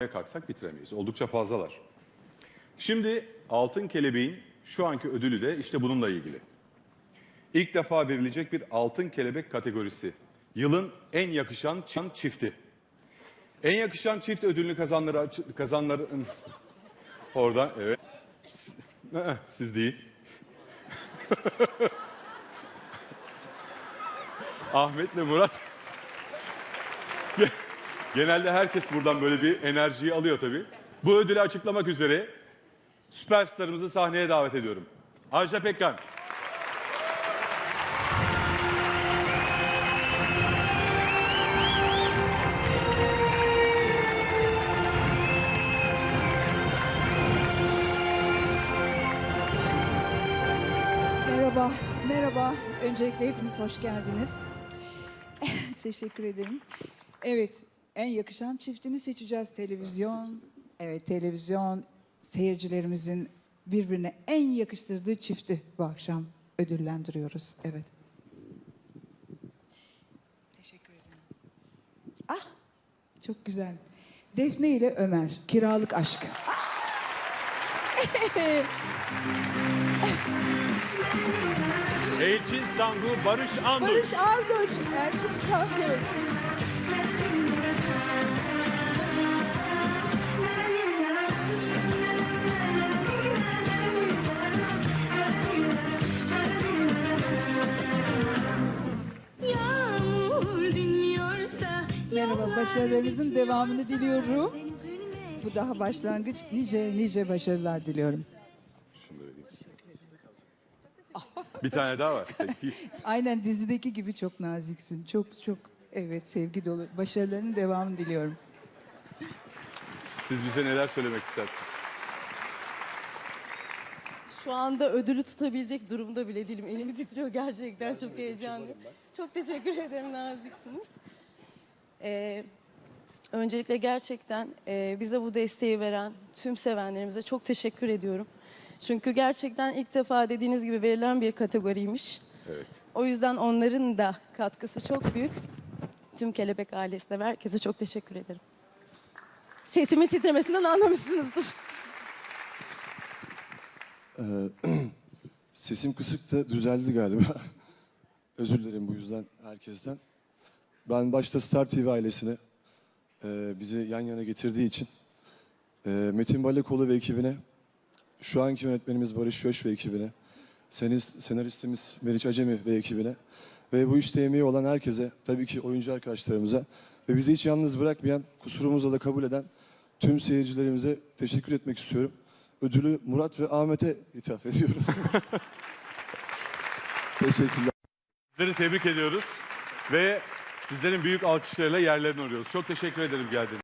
kalksak bitiremeyiz. Oldukça fazlalar. Şimdi Altın Kelebeğin şu anki ödülü de işte bununla ilgili. İlk defa verilecek bir Altın Kelebek kategorisi. Yılın en yakışan çi- çifti. En yakışan çift ödülünü kazanları kazanların orada evet. Siz değil. Ahmet'le Murat Genelde herkes buradan böyle bir enerjiyi alıyor tabii. Bu ödülü açıklamak üzere süperstarımızı sahneye davet ediyorum. Ajda Pekkan. Merhaba, merhaba. Öncelikle hepiniz hoş geldiniz. Teşekkür ederim. Evet, en yakışan çiftini seçeceğiz televizyon. Evet, televizyon seyircilerimizin birbirine en yakıştırdığı çifti bu akşam ödüllendiriyoruz. Evet. Teşekkür ederim. Ah, çok güzel. Defne ile Ömer, kiralık aşk. Elçin Sangu, Barış Andur. Barış Arduç, Erçin Sangur. Merhaba, başarılarınızın devamını diliyorum. Bu daha başlangıç. Nice nice başarılar diliyorum. Bir tane daha var. Aynen dizideki gibi çok naziksin. Çok çok evet sevgi dolu. Başarılarının devamını diliyorum. Siz bize neler söylemek istersiniz? Şu anda ödülü tutabilecek durumda bile değilim. Elimi titriyor gerçekten çok heyecanlı. Çok teşekkür ederim naziksiniz. Ee, öncelikle gerçekten e, bize bu desteği veren tüm sevenlerimize çok teşekkür ediyorum. Çünkü gerçekten ilk defa dediğiniz gibi verilen bir kategoriymiş. Evet. O yüzden onların da katkısı çok büyük. Tüm Kelebek ailesine ve herkese çok teşekkür ederim. Sesimin titremesinden anlamışsınızdır. Ee, sesim kısık da düzeldi galiba. Özür dilerim bu yüzden herkesten. Ben başta Star TV ailesine e, bizi yan yana getirdiği için e, Metin Balekoğlu ve ekibine, şu anki yönetmenimiz Barış Göç ve ekibine, senaristimiz Meriç Acemi ve ekibine ve bu işte emeği olan herkese, tabii ki oyuncu arkadaşlarımıza ve bizi hiç yalnız bırakmayan, kusurumuzu da kabul eden tüm seyircilerimize teşekkür etmek istiyorum. Ödülü Murat ve Ahmet'e ithaf ediyorum. Teşekkürler. Sizleri tebrik ediyoruz ve sizlerin büyük alkışlarıyla yerlerine uğruyoruz. Çok teşekkür ederim geldiğiniz.